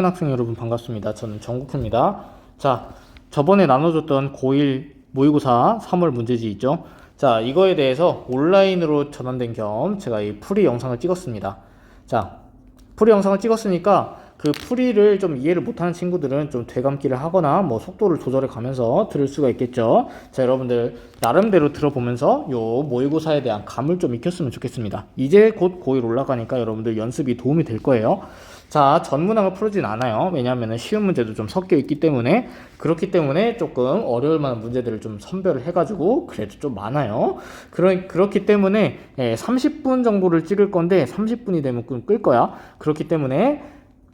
학생 여러분 반갑습니다. 저는 정국표입니다. 자, 저번에 나눠줬던 고1 모의고사 3월 문제지 있죠? 자, 이거에 대해서 온라인으로 전환된 겸 제가 이 풀이 영상을 찍었습니다. 자, 풀이 영상을 찍었으니까 그 풀이를 좀 이해를 못하는 친구들은 좀 되감기를 하거나 뭐 속도를 조절해 가면서 들을 수가 있겠죠. 자, 여러분들 나름대로 들어보면서 요 모의고사에 대한 감을 좀 익혔으면 좋겠습니다. 이제 곧 고1 올라가니까 여러분들 연습이 도움이 될 거예요. 자, 전문항을 풀진 않아요. 왜냐하면 쉬운 문제도 좀 섞여 있기 때문에 그렇기 때문에 조금 어려울 만한 문제들을 좀 선별을 해가지고 그래도 좀 많아요. 그러, 그렇기 때문에 예, 30분 정도를 찍을 건데 30분이 되면 끊- 끌 거야. 그렇기 때문에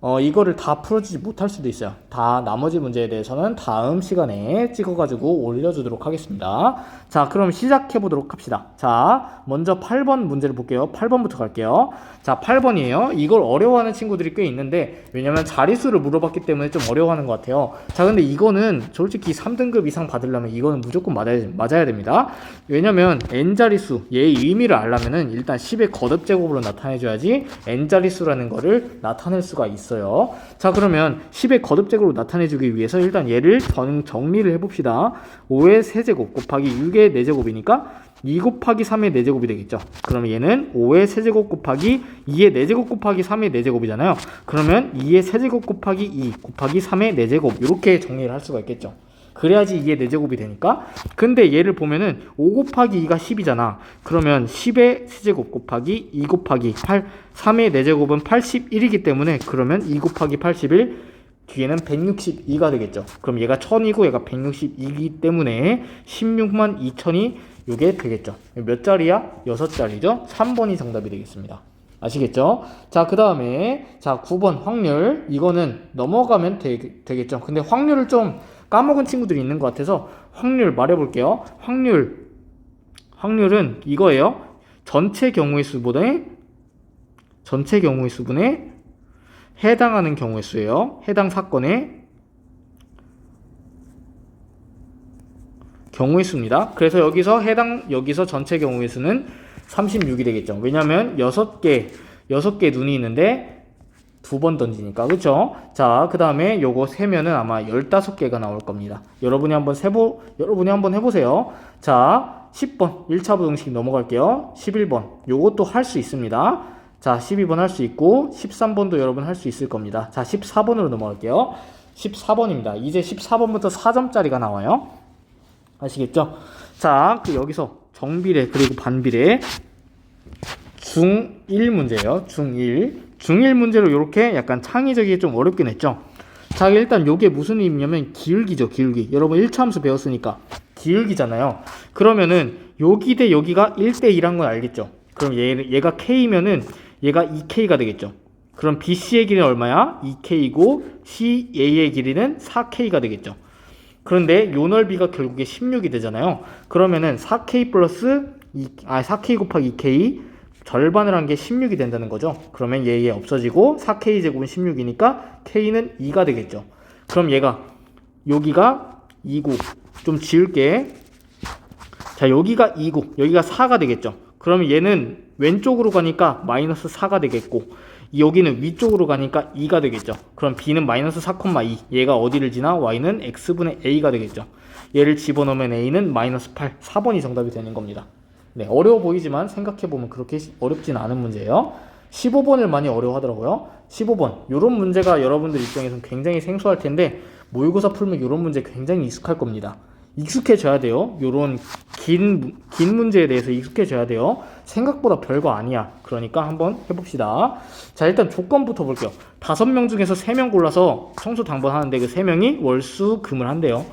어, 이거를 다 풀어주지 못할 수도 있어요. 다 나머지 문제에 대해서는 다음 시간에 찍어가지고 올려주도록 하겠습니다. 자, 그럼 시작해 보도록 합시다. 자, 먼저 8번 문제를 볼게요. 8번부터 갈게요. 자, 8번이에요. 이걸 어려워하는 친구들이 꽤 있는데, 왜냐면 자릿수를 물어봤기 때문에 좀 어려워하는 것 같아요. 자, 근데 이거는 솔직히 3등급 이상 받으려면 이거는 무조건 맞아야, 맞아야 됩니다. 왜냐면 n자릿수, 얘의 의미를 알려면은 일단 10의 거듭 제곱으로 나타내줘야지 n자릿수라는 거를 나타낼 수가 있어요. 자, 그러면 10의 거듭제곱으로 나타내주기 위해서 일단 얘를 정, 정리를 해봅시다. 5의 세제곱 곱하기 6의 4제곱이니까 2 곱하기 3의 4제곱이 되겠죠. 그러면 얘는 5의 세제곱 곱하기 2의 4제곱 곱하기 3의 4제곱이잖아요. 그러면 2의 세제곱 곱하기 2 곱하기 3의 4제곱 이렇게 정리를 할 수가 있겠죠. 그래야지 2의 4제곱이 되니까. 근데 얘를 보면은 5 곱하기 2가 10이잖아. 그러면 10의 세제곱 곱하기 2 곱하기 8, 3의 4제곱은 81이기 때문에 그러면 2 곱하기 81 뒤에는 162가 되겠죠. 그럼 얘가 1000이고 얘가 162이기 때문에 16만 2000이 이게 되겠죠. 몇 자리야? 6자리죠. 3번이 정답이 되겠습니다. 아시겠죠? 자, 그 다음에, 자, 9번 확률. 이거는 넘어가면 되, 되겠죠. 근데 확률을 좀 까먹은 친구들이 있는 것 같아서 확률 말해볼게요. 확률. 확률은 이거예요. 전체 경우의 수보다 전체 경우의 수분에 해당하는 경우의 수예요. 해당 사건의 경우의 수입니다. 그래서 여기서 해당 여기서 전체 경우의 수는 36이 되겠죠. 왜냐면 6개 6개 눈이 있는데 두 번 던지니까 그렇죠? 자, 그다음에 요거 세면은 아마 15개가 나올 겁니다. 여러분이 한번 세보 여러분이 한번 해 보세요. 자, 10번 1차 부등식 넘어갈게요. 11번 요것도 할 수 있습니다. 자, 12번 할 수 있고 13번도 여러분 할 수 있을 겁니다. 자, 14번으로 넘어갈게요. 14번입니다. 이제 14번부터 4점짜리가 나와요. 아시겠죠? 자, 그 여기서 정비례 그리고 반비례 중1 문제예요. 중1. 중1 문제로 이렇게 약간 창의적이게 좀 어렵긴 했죠. 자, 일단 요게 무슨 의미냐면 기울기죠, 기울기. 여러분 1차 함수 배웠으니까 기울기잖아요. 그러면은 여기 대 여기가 1대 2란 건 알겠죠? 그럼 얘, 얘가 K면은 얘가 2K가 되겠죠. 그럼 BC의 길이는 얼마야? 2K이고 CA의 길이는 4K가 되겠죠. 그런데 요 넓이가 결국에 16이 되잖아요. 그러면은 4K 플러스 2, 아 4K 곱하기 2K 절반을 한 게 16이 된다는 거죠. 그러면 얘, 얘 없어지고 4K 제곱은 16이니까 K는 2가 되겠죠. 그럼 얘가 여기가 2구 좀 지울게. 자 여기가 2구 여기가 4가 되겠죠. 그러면 얘는 왼쪽으로 가니까 마이너스 4가 되겠고 여기는 위쪽으로 가니까 2가 되겠죠. 그럼 b는 마이너스 4,2 얘가 어디를 지나 y는 x분의 a가 되겠죠. 얘를 집어넣으면 a는 마이너스 8 4번이 정답이 되는 겁니다. 네 어려워 보이지만 생각해보면 그렇게 어렵진 않은 문제예요. 15번을 많이 어려워하더라고요. 15번 이런 문제가 여러분들 입장에서는 굉장히 생소할 텐데 모의고사 풀면 이런 문제 굉장히 익숙할 겁니다. 익숙해져야 돼요. 요런 긴, 긴 문제에 대해서 익숙해져야 돼요. 생각보다 별거 아니야. 그러니까 한번 해봅시다. 자, 일단 조건부터 볼게요. 다섯 명 중에서 세 명 골라서 청소 당번하는데 그 세 명이 월수 금을 한대요.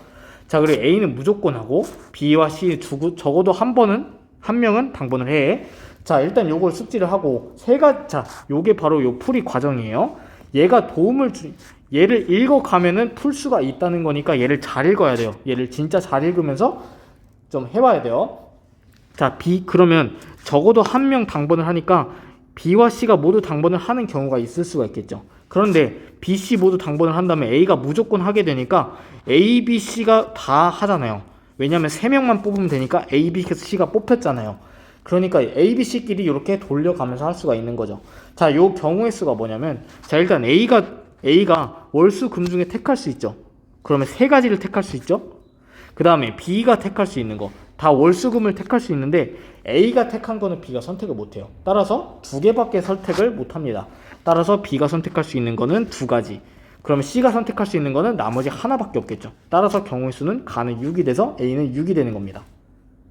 자, 그리고 A는 무조건 하고 B와 C 두, 적어도 한 번은 한 명은 당번을 해. 자, 일단 요걸 숙지를 하고 세 가지 자, 요게 바로 요 풀이 과정이에요. 얘가 도움을 주 얘를 읽어 가면은 풀 수가 있다는 거니까 얘를 잘 읽어야 돼요. 얘를 진짜 잘 읽으면서 좀 해 봐야 돼요. 자, B 그러면 적어도 한 명 당번을 하니까 B와 C가 모두 당번을 하는 경우가 있을 수가 있겠죠. 그런데 B, C 모두 당번을 한다면 A가 무조건 하게 되니까 A, B, C가 다 하잖아요. 왜냐하면 세 명만 뽑으면 되니까 A, B, C가 뽑혔잖아요. 그러니까 A, B, C끼리 이렇게 돌려가면서 할 수가 있는 거죠. 자, 요 경우의 수가 뭐냐면 자 일단 A가 A가 월수 금 중에 택할 수 있죠. 그러면 세 가지를 택할 수 있죠. 그 다음에 B가 택할 수 있는 거. 다 월수금을 택할 수 있는데 A가 택한 거는 B가 선택을 못 해요. 따라서 두 개밖에 선택을 못 합니다. 따라서 B가 선택할 수 있는 거는 두 가지. 그러면 C가 선택할 수 있는 거는 나머지 하나밖에 없겠죠. 따라서 경우의 수는 가는 6이 돼서 A는 6이 되는 겁니다.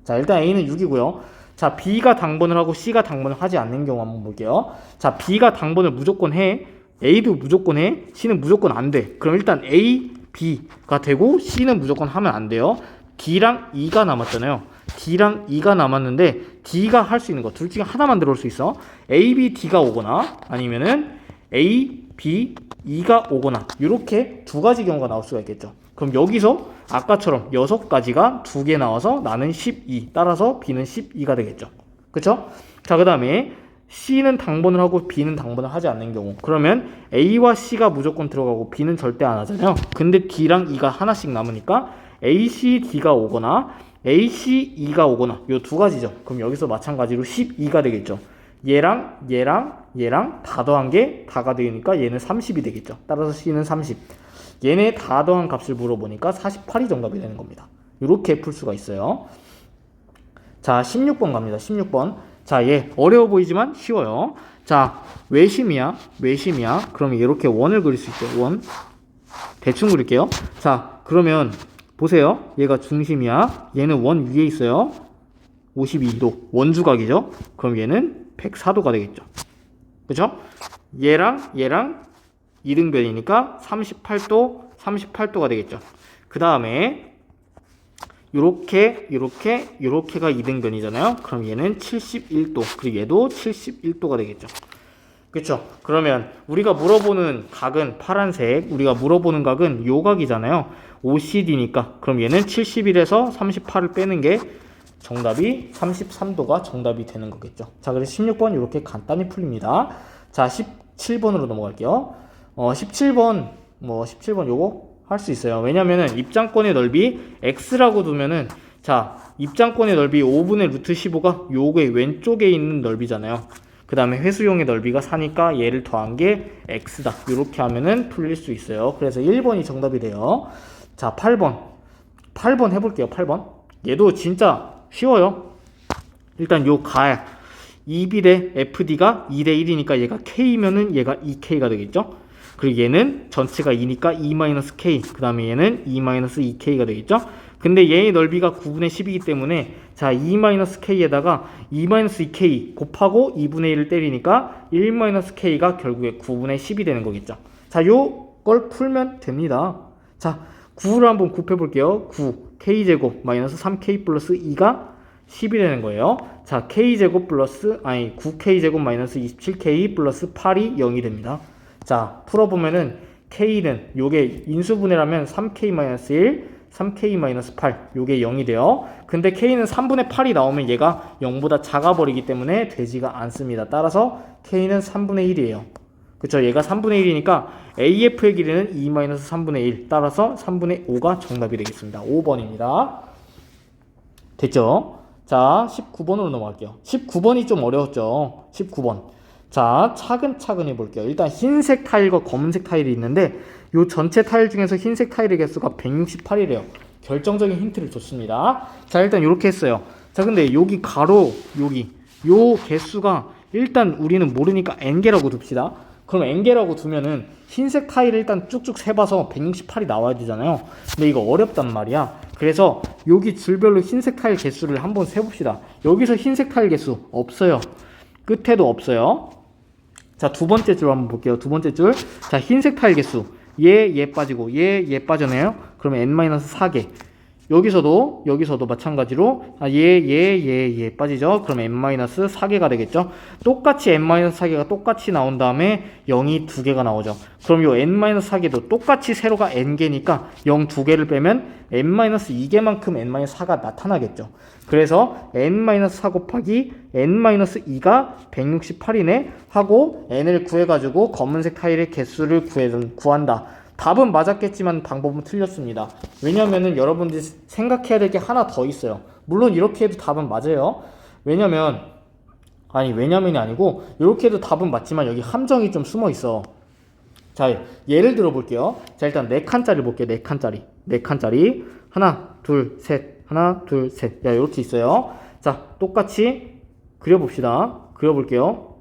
자, 일단 A는 6이고요. 자, B가 당번을 하고 C가 당번을 하지 않는 경우 한번 볼게요. 자, B가 당번을 무조건 해. A도 무조건 해. C는 무조건 안 돼. 그럼 일단 A, B가 되고 C는 무조건 하면 안 돼요. D랑 E가 남았잖아요. D랑 E가 남았는데 D가 할 수 있는 거 둘 중에 하나만 들어올 수 있어. A, B, D가 오거나 아니면은 A, B, E가 오거나 이렇게 두 가지 경우가 나올 수가 있겠죠. 그럼 여기서 아까처럼 여섯 가지가 두 개 나와서 나는 12 따라서 B는 12가 되겠죠. 그쵸? 자, 그 다음에 C는 당번을 하고 B는 당번을 하지 않는 경우 그러면 A와 C가 무조건 들어가고 B는 절대 안 하잖아요. 근데 D랑 E가 하나씩 남으니까 A, C, D가 오거나 A, C, E가 오거나 요두 가지죠. 그럼 여기서 마찬가지로 12가 되겠죠. 얘랑 얘랑 얘랑 다 더한 게 다가 되니까 얘는 30이 되겠죠. 따라서 C는 30. 얘네 다 더한 값을 물어보니까 48이 정답이 되는 겁니다. 이렇게 풀 수가 있어요. 자, 16번 갑니다. 16번. 자, 얘 어려워 보이지만 쉬워요. 자, 외심이야. 외심이야. 그러면 이렇게 원을 그릴 수 있죠. 원. 대충 그릴게요. 자, 그러면 보세요. 얘가 중심이야. 얘는 원 위에 있어요. 52도. 원주각이죠. 그럼 얘는 104도가 되겠죠. 그죠? 얘랑 얘랑 이등변이니까 38도, 38도가 되겠죠. 그 다음에 요렇게 요렇게 요렇게가 이등변이잖아요. 그럼 얘는 71도 그리고 얘도 71도가 되겠죠. 그렇죠. 그러면 우리가 물어보는 각은 파란색, 우리가 물어보는 각은 요 각이잖아요. OCD니까 그럼 얘는 71에서 38을 빼는 게 정답이 33도가 정답이 되는 거겠죠. 자, 그래서 16번 이렇게 간단히 풀립니다. 자, 17번으로 넘어갈게요. 어, 17번 뭐 17번 요거 할 수 있어요. 왜냐면은 입장권의 넓이 x라고 두면은 자, 입장권의 넓이 5분의 루트 15가 요게 왼쪽에 있는 넓이잖아요. 그 다음에 회수용의 넓이가 4니까 얘를 더한 게 x다. 이렇게 하면은 풀릴 수 있어요. 그래서 1번이 정답이 돼요. 자, 8번. 8번 해볼게요. 8번. 얘도 진짜 쉬워요. 일단 요 가, 2b 대 fd가 2대 1이니까 얘가 k면은 얘가 2k가 되겠죠. 그리고 얘는 전체가 2니까 2-k 그 다음에 얘는 2-2k가 되겠죠? 근데 얘의 넓이가 9분의 10이기 때문에 자 2-k에다가 2-2k 곱하고 2분의 1을 때리니까 1-k가 결국에 9분의 10이 되는 거겠죠? 자 요걸 풀면 됩니다. 자 9를 한번 곱해 볼게요. 9 k제곱 마이너스 3k 플러스 2가 10이 되는 거예요 자 k제곱 플러스 아니 9k제곱 마이너스 27k 플러스 8이 0이 됩니다 자, 풀어보면은 K는 요게 인수분해라면 3K-1, 3K-8 요게 0이 돼요. 근데 K는 3분의 8이 나오면 얘가 0보다 작아 버리기 때문에 되지가 않습니다. 따라서 K는 3분의 1이에요. 그쵸? 얘가 3분의 1이니까 AF의 길이는 2-3분의 1 따라서 3분의 5가 정답이 되겠습니다. 5번입니다. 됐죠? 자, 19번으로 넘어갈게요. 19번이 좀 어려웠죠? 19번. 자, 차근차근 해볼게요. 일단 흰색 타일과 검은색 타일이 있는데 이 전체 타일 중에서 흰색 타일의 개수가 168이래요. 결정적인 힌트를 줬습니다. 자, 일단 이렇게 했어요. 자, 근데 여기 가로, 여기 요 개수가 일단 우리는 모르니까 n개라고 둡시다. 그럼 n개라고 두면은 흰색 타일을 일단 쭉쭉 세봐서 168이 나와야 되잖아요. 근데 이거 어렵단 말이야. 그래서 여기 줄별로 흰색 타일 개수를 한번 세봅시다. 여기서 흰색 타일 개수 없어요. 끝에도 없어요. 자, 두 번째 줄 한번 볼게요. 두 번째 줄. 자, 흰색 타일 개수. 얘, 얘 빠지고, 얘, 얘 빠져네요. 그러면 n-4개. 여기서도, 여기서도 마찬가지로, 아, 얘, 얘, 얘, 얘 빠지죠. 그럼 n-4개가 되겠죠. 똑같이 n-4개가 똑같이 나온 다음에 0이 두 개가 나오죠. 그럼 요 n-4개도 똑같이 세로가 n개니까 0두 개를 빼면 n-2개만큼 n-4가 나타나겠죠. 그래서 n-4 곱하기 n-2가 168이네 하고 n을 구해 가지고 검은색 타일의 개수를 구해, 구한다. 답은 맞았겠지만 방법은 틀렸습니다. 왜냐면은 여러분들이 생각해야 될 게 하나 더 있어요. 물론 이렇게 해도 답은 맞아요. 왜냐면 아니 왜냐면이 아니고 이렇게 해도 답은 맞지만 여기 함정이 좀 숨어 있어. 자, 예를 들어 볼게요. 자, 일단 네 칸짜리 볼게요. 네 칸짜리. 네 칸짜리. 하나, 둘, 셋. 하나, 둘, 셋. 야, 이렇게 있어요. 자, 똑같이 그려봅시다. 그려볼게요.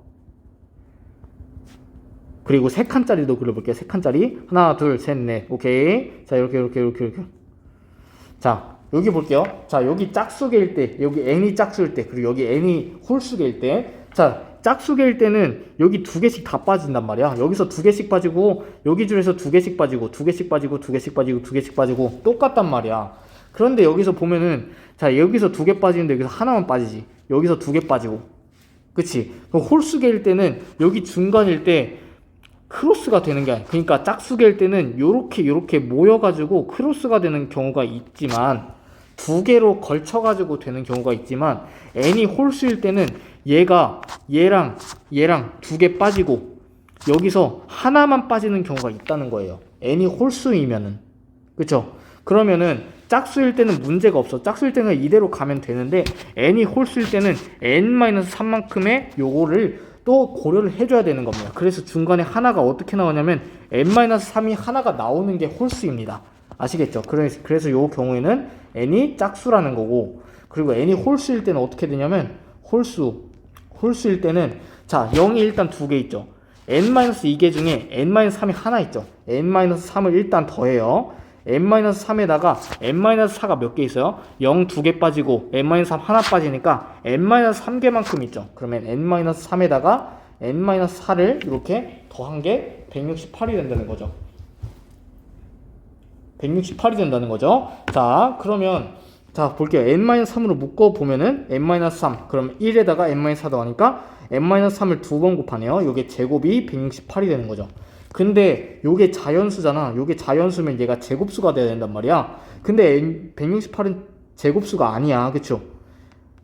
그리고 세 칸짜리도 그려볼게요. 세 칸짜리. 하나, 둘, 셋, 넷. 오케이. 자, 이렇게, 이렇게, 이렇게, 이렇게. 자, 여기 볼게요. 자, 여기 짝수개일 때, 여기 n이 짝수일 때, 그리고 여기 n이 홀수개일 때. 자, 짝수개일 때는 여기 두 개씩 다 빠진단 말이야. 여기서 두 개씩 빠지고, 여기 줄에서 두 개씩 빠지고, 두 개씩 빠지고, 두 개씩 빠지고, 두 개씩 빠지고, 똑같단 말이야. 그런데 여기서 보면은, 자, 여기서 두 개 빠지는데 여기서 하나만 빠지지. 여기서 두 개 빠지고. 그치? 그럼 홀수개일 때는 여기 중간일 때 크로스가 되는 게 아니야. 그러니까 짝수개일 때는 요렇게 요렇게 모여가지고 크로스가 되는 경우가 있지만 두 개로 걸쳐가지고 되는 경우가 있지만 n이 홀수일 때는 얘가 얘랑 얘랑 두 개 빠지고 여기서 하나만 빠지는 경우가 있다는 거예요. n이 홀수이면은 그쵸? 그러면은 짝수일 때는 문제가 없어. 짝수일 때는 이대로 가면 되는데 n이 홀수일 때는 n-3만큼의 요거를 또 고려를 해줘야 되는 겁니다. 그래서 중간에 하나가 어떻게 나오냐면 n-3이 하나가 나오는 게 홀수입니다. 아시겠죠? 그래서, 요 경우에는 n이 짝수라는 거고 그리고 n이 홀수일 때는 어떻게 되냐면 홀수 홀수일 때는 자 0이 일단 두 개 있죠. n-2개 중에 n-3이 하나 있죠. n-3을 일단 더해요. N-3에다가 n-4가 몇 개 있어요? 0 두 개 빠지고 n-3 하나 빠지니까 n-3개만큼 있죠. 그러면 n-3에다가 n-4를 이렇게 더한 게 168이 된다는 거죠. 168이 된다는 거죠. 자, 그러면 자, 볼게요. n-3으로 묶어 보면은 n-3 그럼 1에다가 n-4 더하니까 n-3을 두 번 곱하네요. 이게 제곱이 168이 되는 거죠. 근데 요게 자연수잖아. 요게 자연수면 얘가 제곱수가 돼야 된단 말이야. 근데 N 168은 제곱수가 아니야. 그쵸?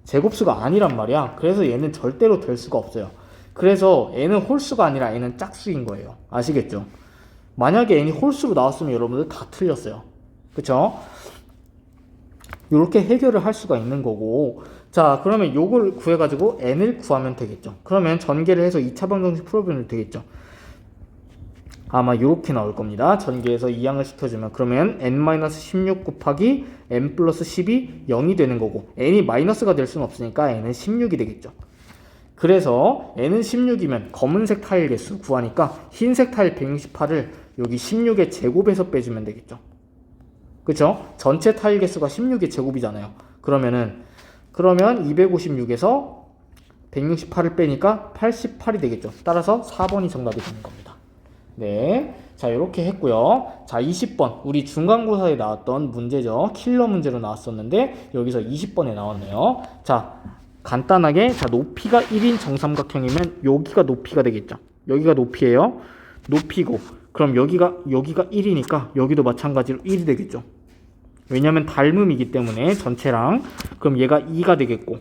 제곱수가 아니란 말이야. 그래서 얘는 절대로 될 수가 없어요. 그래서 n은 홀수가 아니라 n은 짝수인 거예요. 아시겠죠? 만약에 n이 홀수로 나왔으면 여러분들 다 틀렸어요. 그쵸? 이렇게 해결을 할 수가 있는 거고 자 그러면 요걸 구해가지고 n을 구하면 되겠죠. 그러면 전개를 해서 2차 방정식 풀어보면 되겠죠. 아마 이렇게 나올 겁니다. 전개해서 2항을 시켜주면 그러면 n-16 곱하기 n 플러스 10이 0이 되는 거고 n이 마이너스가 될 수는 없으니까 n은 16이 되겠죠. 그래서 n은 16이면 검은색 타일 개수 구하니까 흰색 타일 168을 여기 16의 제곱에서 빼주면 되겠죠. 그쵸? 전체 타일 개수가 16의 제곱이잖아요. 그러면은 그러면 256에서 168을 빼니까 88이 되겠죠. 따라서 4번이 정답이 되는 겁니다. 네. 자, 이렇게 했고요. 자, 20번. 우리 중간고사에 나왔던 문제죠. 킬러 문제로 나왔었는데 여기서 20번에 나왔네요. 자, 간단하게 자, 높이가 1인 정삼각형이면 여기가 높이가 되겠죠. 여기가 높이예요. 높이고 그럼 여기가 여기가 1이니까 여기도 마찬가지로 1이 되겠죠. 왜냐면 닮음이기 때문에 전체랑 그럼 얘가 2가 되겠고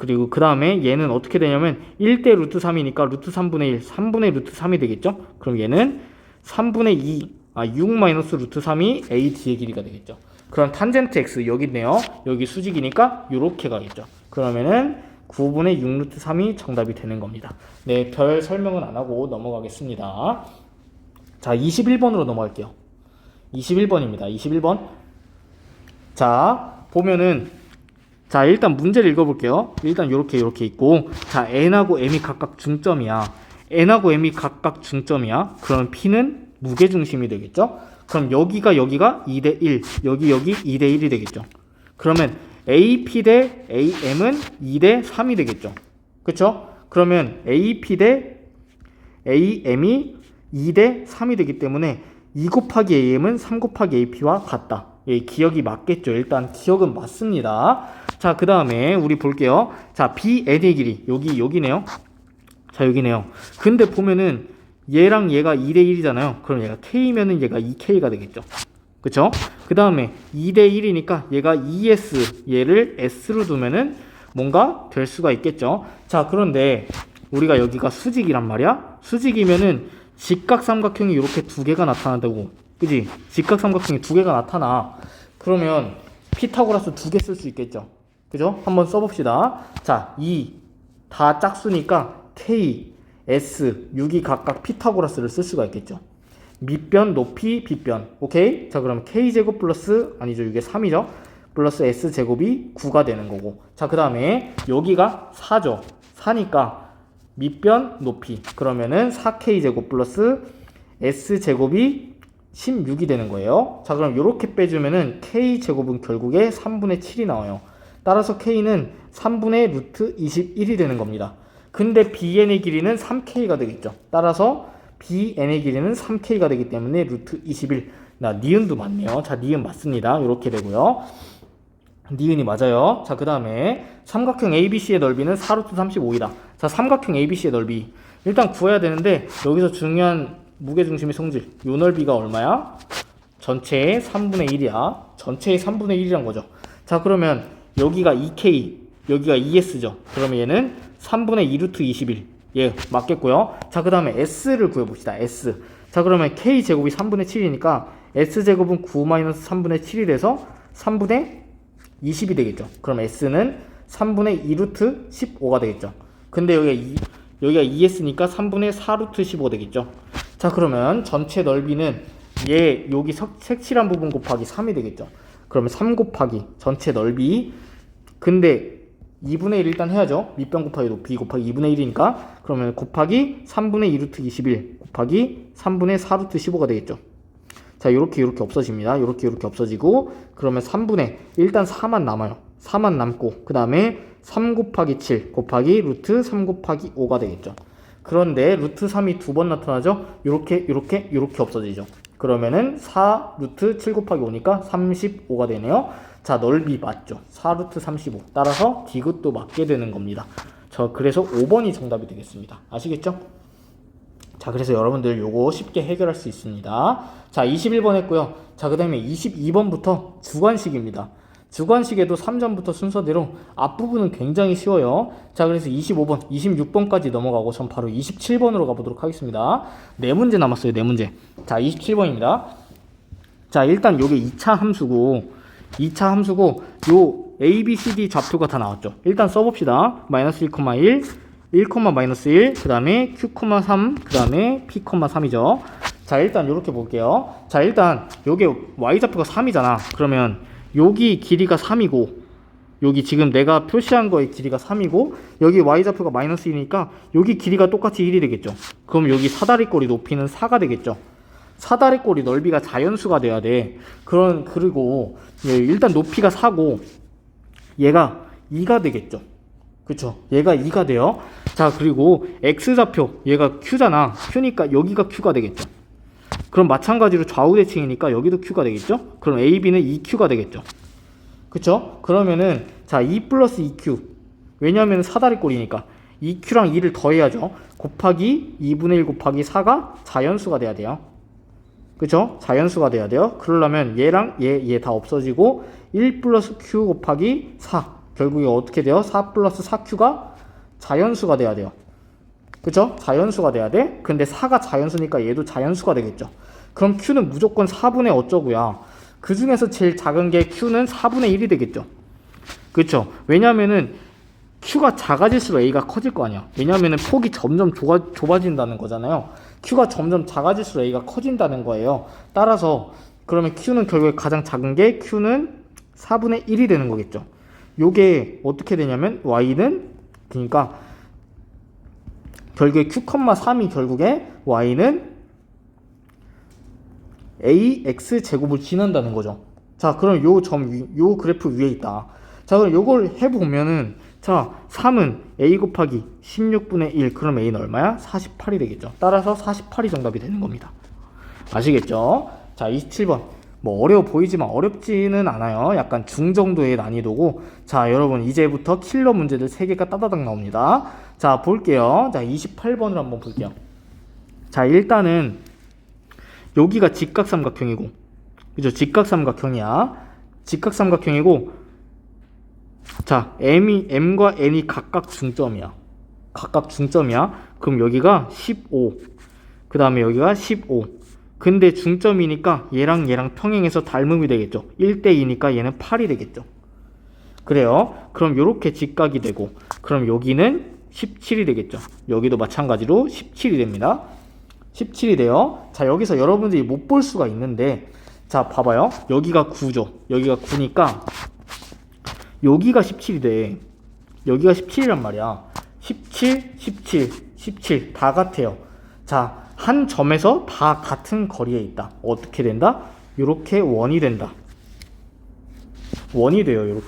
그리고 그 다음에 얘는 어떻게 되냐면 1대 루트 3이니까 루트 3분의 1, 3분의 루트 3이 되겠죠? 그럼 얘는 3분의 2, 아, 6 마이너스 루트 3이 AD의 길이가 되겠죠. 그럼 탄젠트 X 여기 있네요. 여기 수직이니까 이렇게 가겠죠. 그러면은 9분의 6 루트 3이 정답이 되는 겁니다. 네, 별 설명은 안 하고 넘어가겠습니다. 자, 21번으로 넘어갈게요. 21번입니다. 21번. 자, 보면은 자, 일단 문제를 읽어볼게요. 일단 이렇게 이렇게 있고, 자, n하고 m이 각각 중점이야. n하고 m이 각각 중점이야. 그럼 p는 무게중심이 되겠죠? 그럼 여기가 여기가 2대 1, 여기 여기 2대 1이 되겠죠. 그러면 AP 대 AM은 2대 3이 되겠죠. 그쵸? 그러면 AP 대 AM이 2대 3이 되기 때문에 2 곱하기 AM은 3 곱하기 AP와 같다. 예, 기억이 맞겠죠. 일단 기억은 맞습니다. 자, 그 다음에 우리 볼게요. 자, BN의 길이. 여기, 여기네요. 자, 여기네요. 근데 보면은 얘랑 얘가 2대 1이잖아요. 그럼 얘가 K면은 얘가 2K가 되겠죠. 그쵸? 그 다음에 2대 1이니까 얘가 2S, 얘를 S로 두면은 뭔가 될 수가 있겠죠. 자, 그런데 우리가 여기가 수직이란 말이야? 수직이면은 직각삼각형이 이렇게 두 개가 나타난다고. 그지? 직각삼각형이 두 개가 나타나. 그러면 피타고라스 두 개 쓸 수 있겠죠. 그죠? 한번 써봅시다. 자, 2. 다 짝수니까 K, S, 6이 각각 피타고라스를 쓸 수가 있겠죠. 밑변 높이 빗변 오케이 자 그럼 k제곱 플러스 아니죠 이게 3이죠 플러스 s제곱이 9가 되는 거고 자 그 다음에 여기가 4죠 4니까 밑변 높이 그러면은 4k제곱 플러스 s제곱이 16이 되는 거예요 자 그럼 이렇게 빼주면은 k제곱은 결국에 3분의 7이 나와요 따라서 k는 3분의 루트 21이 되는 겁니다 근데 bn의 길이는 3k가 되겠죠 따라서 bn의 길이는 3k가 되기 때문에 루트 21. 나 니은도 맞네요. 자, 니은 맞습니다. 이렇게 되고요. 니은이 맞아요. 자, 그 다음에 삼각형 ABC의 넓이는 4루트 35이다. 자, 삼각형 ABC의 넓이. 일단 구해야 되는데 여기서 중요한 무게중심의 성질. 요 넓이가 얼마야? 전체의 3분의 1이야. 전체의 3분의 1이란 거죠. 자, 그러면 여기가 2K, 여기가 2S죠. 그러면 얘는 3분의 2루트 21. 예, 맞겠고요. 자, 그 다음에 S를 구해봅시다. S. 자, 그러면 K 제곱이 3분의 7이니까 S 제곱은 9 마이너스 3분의 7이 돼서 3분의 20이 되겠죠. 그럼 S는 3분의 2루트 15가 되겠죠. 근데 여기가 2, 여기가 2S니까 3분의 4루트 15가 되겠죠. 자, 그러면 전체 넓이는 얘 여기 석, 색칠한 부분 곱하기 3이 되겠죠. 그러면 3 곱하기 전체 넓이 근데 2분의 1 일단 해야죠. 밑변 곱하기 높이 곱하기 2분의 1이니까 그러면 곱하기 3분의 2루트 21 곱하기 3분의 4루트 15가 되겠죠. 자 이렇게 이렇게 없어집니다. 이렇게 이렇게 없어지고 그러면 3분의 일단 4만 남아요. 4만 남고 그 다음에 3 곱하기 7 곱하기 루트 3 곱하기 5가 되겠죠. 그런데 루트 3이 두 번 나타나죠. 이렇게 이렇게 이렇게 없어지죠. 그러면은 4 루트 7 곱하기 5니까 35가 되네요. 자, 넓이 맞죠? 4루트 35. 따라서 디귿도 맞게 되는 겁니다. 저 그래서 5번이 정답이 되겠습니다. 아시겠죠? 자, 그래서 여러분들 요거 쉽게 해결할 수 있습니다. 자, 21번 했고요. 자, 그 다음에 22번부터 주관식입니다. 주관식에도 3점부터 순서대로 앞부분은 굉장히 쉬워요. 자, 그래서 25번, 26번까지 넘어가고 전 바로 27번으로 가보도록 하겠습니다. 네 문제 남았어요, 네 문제. 자, 27번입니다. 자, 일단 요게 2차 함수고, 2차 함수고, 요 A, B, C, D 좌표가 다 나왔죠. 일단 써봅시다. 마이너스 1,1, 1, 마이너스 1, 그 다음에 Q, 3, 그 다음에 P, 3이죠. 자, 일단 이렇게 볼게요. 자, 일단 요게 Y좌표가 3이잖아. 그러면 여기 길이가 3이고, 여기 지금 내가 표시한 거의 길이가 3이고, 여기 Y좌표가 마이너스 1이니까 여기 길이가 똑같이 1이 되겠죠. 그럼 여기 사다리꼴이 높이는 4가 되겠죠. 사다리꼴이 넓이가 자연수가 돼야 돼. 그런 그리고 예, 일단 높이가 4고 얘가 2가 되겠죠. 그쵸? 얘가 2가 돼요. 자, 그리고 X좌표, 얘가 Q잖아. Q니까 여기가 Q가 되겠죠. 그럼 마찬가지로 좌우 대칭이니까 여기도 Q가 되겠죠? 그럼 AB는 2Q가 되겠죠. 그쵸? 그러면은, 자, 2 플러스 2Q. 왜냐면 사다리꼴이니까. 2Q랑 2를 더해야죠. 곱하기 2분의 1 곱하기 4가 자연수가 돼야 돼요. 그죠? 자연수가 돼야 돼요. 그러려면 얘랑 얘, 얘 다 없어지고 1 플러스 q 곱하기 4. 결국에 어떻게 돼요? 4 플러스 4q가 자연수가 돼야 돼요. 그죠? 자연수가 돼야 돼. 근데 4가 자연수니까 얘도 자연수가 되겠죠. 그럼 q는 무조건 4분의 어쩌고야. 그 중에서 제일 작은 게 q는 4분의 1이 되겠죠. 그쵸? 왜냐면은 q가 작아질수록 a가 커질 거 아니야. 왜냐면은 폭이 점점 좁아, 좁아진다는 거잖아요. Q가 점점 작아질수록 a가 커진다는 거예요. 따라서 그러면 q는 결국에 가장 작은 게 q는 4분의 1이 되는 거겠죠. 요게 어떻게 되냐면 y는 그러니까 결국에 q, 3이 결국에 y는 ax 제곱을 지난다는 거죠. 자, 그럼 요 점, 요 그래프 위에 있다. 자, 그럼 요걸 해보면은 자, 3은 a 곱하기 16분의 1 그럼 a는 얼마야? 48이 되겠죠. 따라서 48이 정답이 되는 겁니다. 아시겠죠? 자, 27번. 뭐 어려워 보이지만 어렵지는 않아요. 약간 중정도의 난이도고. 자, 여러분 이제부터 킬러 문제들 3개가 따다닥 나옵니다. 자, 볼게요. 자, 28번을 한번 볼게요. 자, 일단은 여기가 직각삼각형이고. 그죠? 직각삼각형이야. 직각삼각형이고 자, m이 m과 n이 각각 중점이야. 각각 중점이야. 그럼 여기가 15. 그 다음에 여기가 15. 근데 중점이니까 얘랑 얘랑 평행해서 닮음이 되겠죠. 1대 2니까 얘는 8이 되겠죠. 그래요. 그럼 이렇게 직각이 되고 그럼 여기는 17이 되겠죠. 여기도 마찬가지로 17이 됩니다. 17이 돼요. 자, 여기서 여러분들이 못 볼 수가 있는데, 자, 봐봐요. 여기가 9죠. 여기가 9니까, 여기가 17이 돼. 여기가 17이란 말이야. 17, 17, 17. 다 같아요. 자, 한 점에서 다 같은 거리에 있다. 어떻게 된다? 이렇게 원이 된다. 원이 돼요, 이렇게.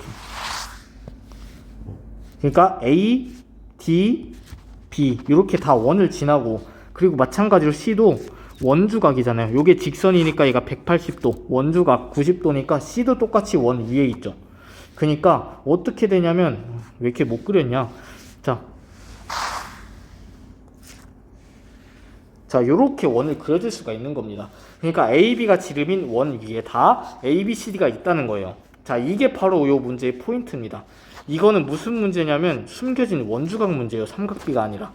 그러니까 A, D, B 이렇게 다 원을 지나고 그리고 마찬가지로 C도 원주각이잖아요. 요게 직선이니까 얘가 180도, 원주각 90도니까 C도 똑같이 원 위에 있죠. 그러니까 어떻게 되냐면 왜 이렇게 못 그렸냐? 자, 자, 요렇게 원을 그려줄 수가 있는 겁니다. 그러니까 AB가 지름인 원 위에 다 ABCD가 있다는 거예요. 자, 이게 바로 요 문제의 포인트입니다. 이거는 무슨 문제냐면 숨겨진 원주각 문제예요. 삼각비가 아니라.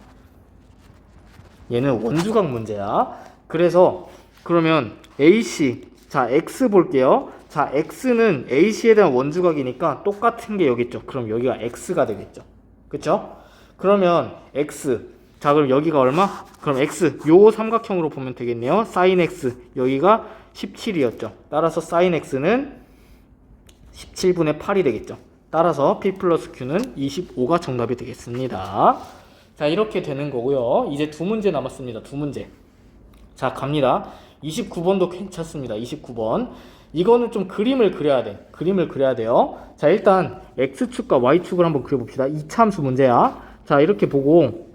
얘는 원주각 문제야. 그래서 그러면 AC 자 X 볼게요. 자 X는 AC에 대한 원주각이니까 똑같은 게 여기 있죠. 그럼 여기가 X가 되겠죠. 그쵸? 그러면 X 자 그럼 여기가 얼마? 그럼 X 요 삼각형으로 보면 되겠네요. sin X 여기가 17이었죠. 따라서 sin X는 17분의 8이 되겠죠. 따라서 P 플러스 Q는 25가 정답이 되겠습니다. 자, 이렇게 되는 거고요. 이제 두 문제 남았습니다. 두 문제. 자, 갑니다. 29번도 괜찮습니다. 29번. 이거는 좀 그림을 그려야 돼. 그림을 그려야 돼요. 자, 일단 X축과 Y축을 한번 그려봅시다. 이차함수 문제야. 자, 이렇게 보고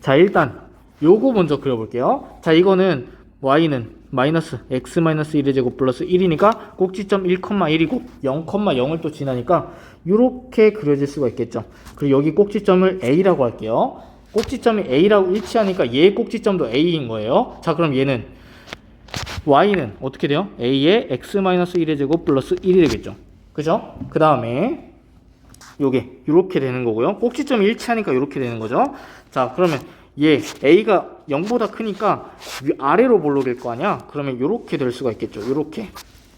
자, 일단 요거 먼저 그려볼게요. 자, 이거는 Y는 마이너스 x 마이너스 1의 제곱 플러스 1이니까 꼭지점 1,1이고 0,0을 또 지나니까 이렇게 그려질 수가 있겠죠. 그리고 여기 꼭지점을 a라고 할게요. 꼭지점이 a라고 일치하니까 얘 꼭지점도 a인 거예요. 자, 그럼 얘는 y는 어떻게 돼요? a의 x 마이너스 1의 제곱 플러스 1이 되겠죠. 그죠? 그 다음에 요게 이렇게 되는 거고요. 꼭지점이 일치하니까 이렇게 되는 거죠. 자, 그러면 얘 a가 0보다 크니까 위 아래로 볼록일 거 아니야? 그러면 이렇게 될 수가 있겠죠. 이렇게.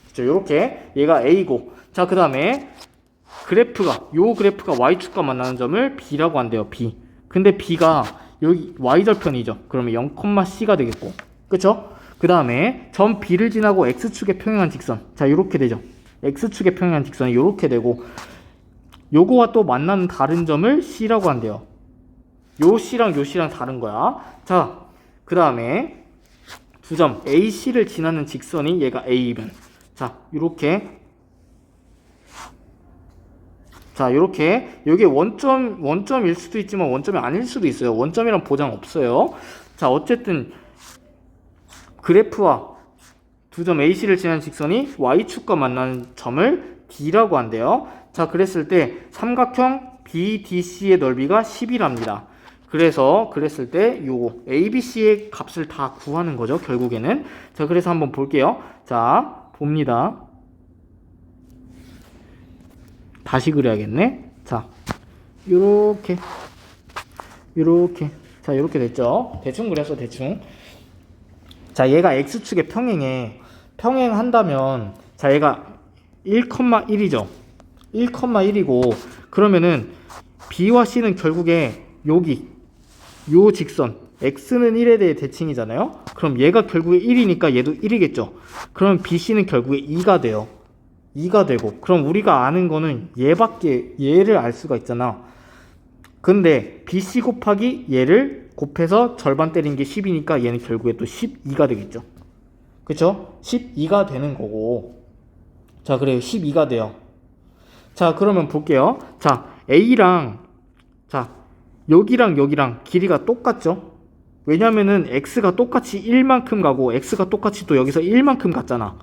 그죠? 이렇게 얘가 a고. 자, 그 다음에 그래프가 요 그래프가 y축과 만나는 점을 b라고 한대요. b. 근데 b가 여기 y절편이죠. 그러면 0,c가 되겠고. 그쵸? 그 다음에 점 b를 지나고 x축에 평행한 직선. 자, 이렇게 되죠. x축에 평행한 직선이 이렇게 되고 요거와 또 만나는 다른 점을 c라고 한대요. 요 C랑 요 C랑 다른 거야. 자, 그 다음에 두 점 AC를 지나는 직선이 얘가 A면 자, 요렇게 자, 요렇게 여기 원점 원점일 수도 있지만 원점이 아닐 수도 있어요. 원점이란 보장 없어요. 자, 어쨌든 그래프와 두 점 AC를 지나는 직선이 Y축과 만나는 점을 D라고 한대요. 자, 그랬을 때 삼각형 BDC의 넓이가 10이랍니다. 그래서 그랬을 때 요거 ABC의 값을 다 구하는 거죠. 결국에는. 자, 그래서 한번 볼게요. 자, 봅니다. 다시 그려야겠네. 자, 요렇게 요렇게 자, 요렇게 됐죠. 대충 그렸어, 대충. 자, 얘가 x축에 평행해. 평행한다면 자, 얘가 1,1이죠. 1,1이고 그러면은 b와 c는 결국에 여기 요 직선 x는 1에 대해 대칭이잖아요. 그럼 얘가 결국에 1이니까 얘도 1이겠죠. 그럼 BC는 결국에 2가 돼요. 2가 되고 그럼 우리가 아는 거는 얘밖에 얘를 알 수가 있잖아. 근데 BC 곱하기 얘를 곱해서 절반 때린 게 10이니까 얘는 결국에 또 12가 되겠죠. 그쵸? 12가 되는 거고 자 그래요 12가 돼요. 자 그러면 볼게요. 자 A랑 자 여기랑 여기랑 길이가 똑같죠? 왜냐면은 x가 똑같이 1만큼 가고 x가 똑같이 또 여기서 1만큼 갔잖아.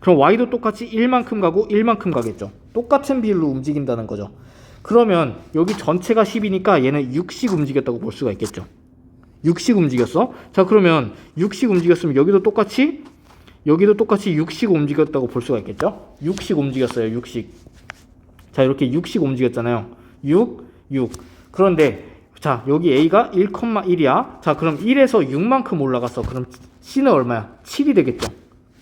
그럼 y도 똑같이 1만큼 가고 1만큼 가겠죠. 똑같은 비율로 움직인다는 거죠. 그러면 여기 전체가 10이니까 얘는 6씩 움직였다고 볼 수가 있겠죠. 6씩 움직였어. 자, 그러면 6씩 움직였으면 여기도 똑같이 여기도 똑같이 6씩 움직였다고 볼 수가 있겠죠. 6씩 움직였어요. 6씩. 자, 이렇게 6씩 움직였잖아요. 6, 6. 그런데 자, 여기 A가 1,1이야. 자, 그럼 1에서 6만큼 올라갔어. 그럼 C는 얼마야? 7이 되겠죠.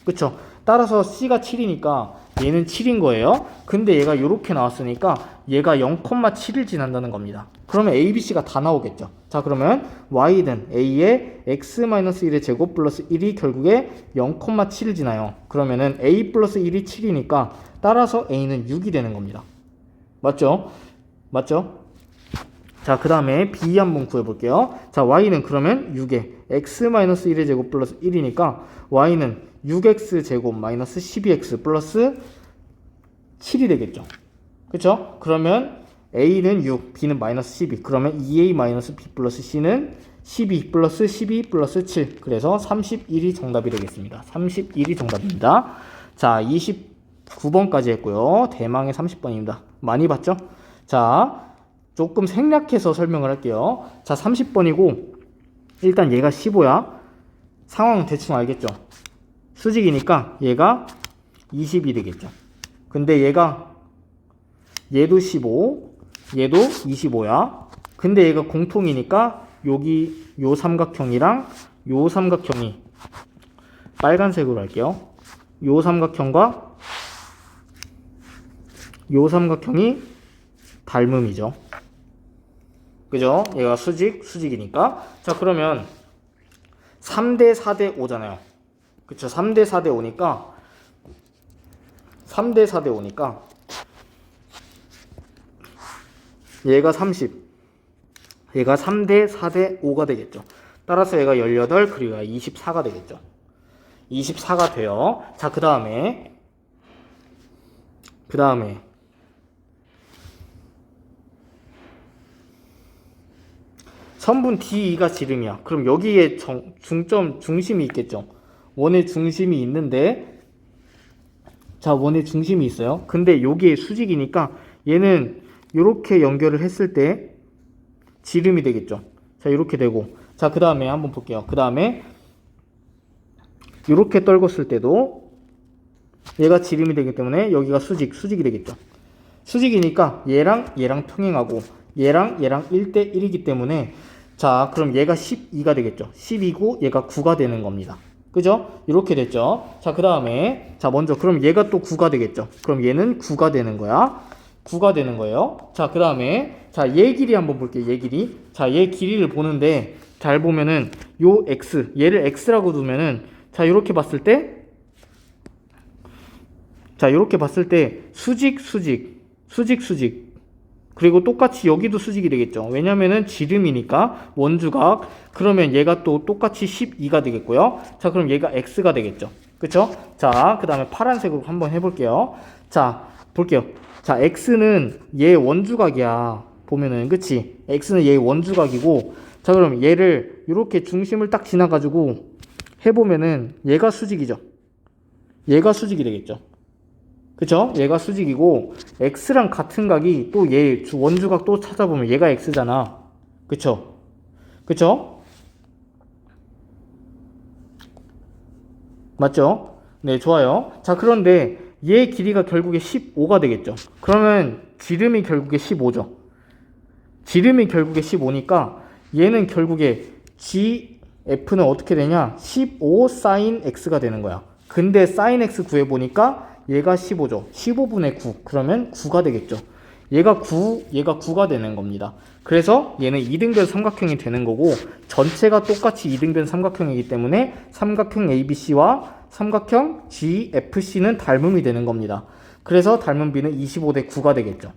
그쵸? 따라서 C가 7이니까 얘는 7인 거예요. 근데 얘가 이렇게 나왔으니까 얘가 0,7을 지난다는 겁니다. 그러면 A, B, C가 다 나오겠죠. 자 그러면 y는 a의 x-1의 제곱 플러스 1이 결국에 0,7을 지나요. 그러면은 a 플러스 1이 7이니까 따라서 a는 6이 되는 겁니다. 맞죠? 맞죠? 자, 그 다음에 b 한번 구해볼게요. 자, y는 그러면 6에 x-1의 제곱 플러스 1이니까 y는 6x 제곱 마이너스 12x 플러스 7이 되겠죠. 그쵸? 그러면 a는 6, b는 마이너스 12. 그러면 2a 마이너스 b 플러스 c는 12 플러스 12 플러스 7. 그래서 31이 정답이 되겠습니다. 31이 정답입니다. 자, 29번까지 했고요. 대망의 30번입니다. 많이 봤죠? 자, 조금 생략해서 설명을 할게요. 자, 30번이고 일단 얘가 15야. 상황 대충 알겠죠? 수직이니까 얘가 20이 되겠죠. 근데 얘가 얘도 15, 얘도 25야. 근데 얘가 공통이니까 여기 요 삼각형이랑 요 삼각형이 빨간색으로 할게요. 요 삼각형과 요 삼각형이 닮음이죠. 그죠? 얘가 수직, 수직이니까. 자, 그러면 3대 4대 5잖아요. 그쵸? 3대 4대 5니까 3대 4대 5니까 얘가 30 얘가 3대 4대 5가 되겠죠. 따라서 얘가 18 그리고 얘가 24가 되겠죠. 24가 돼요. 자, 그 다음에 그 다음에 선분 DE가 지름이야. 그럼 여기에 정, 중점 중심이 있겠죠. 원의 중심이 있는데 자 원의 중심이 있어요. 근데 여기에 수직이니까 얘는 이렇게 연결을 했을 때 지름이 되겠죠. 자 이렇게 되고 자 그 다음에 한번 볼게요. 그 다음에 이렇게 떨궜을 때도 얘가 지름이 되기 때문에 여기가 수직 수직이 되겠죠. 수직이니까 얘랑 얘랑 평행하고 얘랑 얘랑 1대 1이기 때문에 자 그럼 얘가 12가 되겠죠? 12고 얘가 9가 되는 겁니다. 그죠? 이렇게 됐죠? 자 그 다음에 자 먼저 그럼 얘가 또 9가 되겠죠? 그럼 얘는 9가 되는 거야? 9가 되는 거예요. 자 그 다음에 자 얘 길이 한번 볼게요 얘 길이. 자 얘 길이를 보는데 잘 보면은 요 x 얘를 x라고 두면은 자 이렇게 봤을 때 자, 이렇게 봤을 때 수직, 수직, 수직, 수직. 그리고 똑같이 여기도 수직이 되겠죠. 왜냐면은 지름이니까 원주각. 그러면 얘가 또 똑같이 12가 되겠고요. 자, 그럼 얘가 x가 되겠죠. 그쵸? 자, 그 다음에 파란색으로 한번 해볼게요. 자, 볼게요. 자, x는 얘 원주각이야. 보면은, 그치? x는 얘 원주각이고, 자, 그럼 얘를 이렇게 중심을 딱 지나가지고 해보면은 얘가 수직이죠. 얘가 수직이 되겠죠. 그쵸? 얘가 수직이고 x랑 같은 각이 또 얘 원주각 또 찾아보면 얘가 x잖아. 그쵸? 그쵸? 맞죠? 네, 좋아요. 자, 그런데 얘 길이가 결국에 15가 되겠죠. 그러면 지름이 결국에 15죠. 지름이 결국에 15니까 얘는 결국에 gf는 어떻게 되냐? 15 sin x가 되는 거야. 근데 sin x 구해보니까 얘가 15죠. 15분의 9. 그러면 9가 되겠죠. 얘가 9, 얘가 9가 되는 겁니다. 그래서 얘는 2등변 삼각형이 되는 거고 전체가 똑같이 2등변 삼각형이기 때문에 삼각형 ABC와 삼각형 GFC는 닮음이 되는 겁니다. 그래서 닮은 B는 25 대 9가 되겠죠.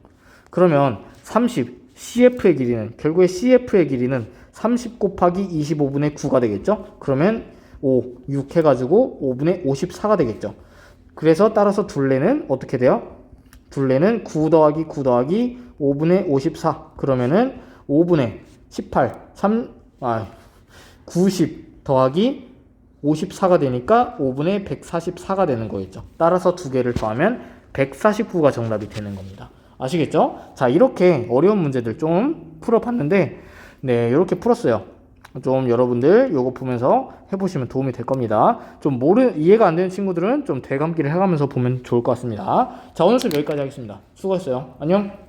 그러면 30, CF의 길이는 결국에 CF의 길이는 30 곱하기 25분의 9가 되겠죠. 그러면 5, 6 해가지고 5분의 54가 되겠죠. 그래서 따라서 둘레는 어떻게 돼요? 둘레는 9 더하기 9 더하기 5분의 54 그러면은 5분의 18 3, 아, 90 더하기 54가 되니까 5분의 144가 되는 거겠죠. 따라서 두 개를 더하면 149가 정답이 되는 겁니다. 아시겠죠? 자, 이렇게 어려운 문제들 좀 풀어봤는데, 네, 이렇게 풀었어요. 좀 여러분들 요거 보면서 해보시면 도움이 될 겁니다. 좀 모르, 이해가 안 되는 친구들은 좀 대감기를 해가면서 보면 좋을 것 같습니다. 자, 오늘 수업 여기까지 하겠습니다. 수고했어요. 안녕!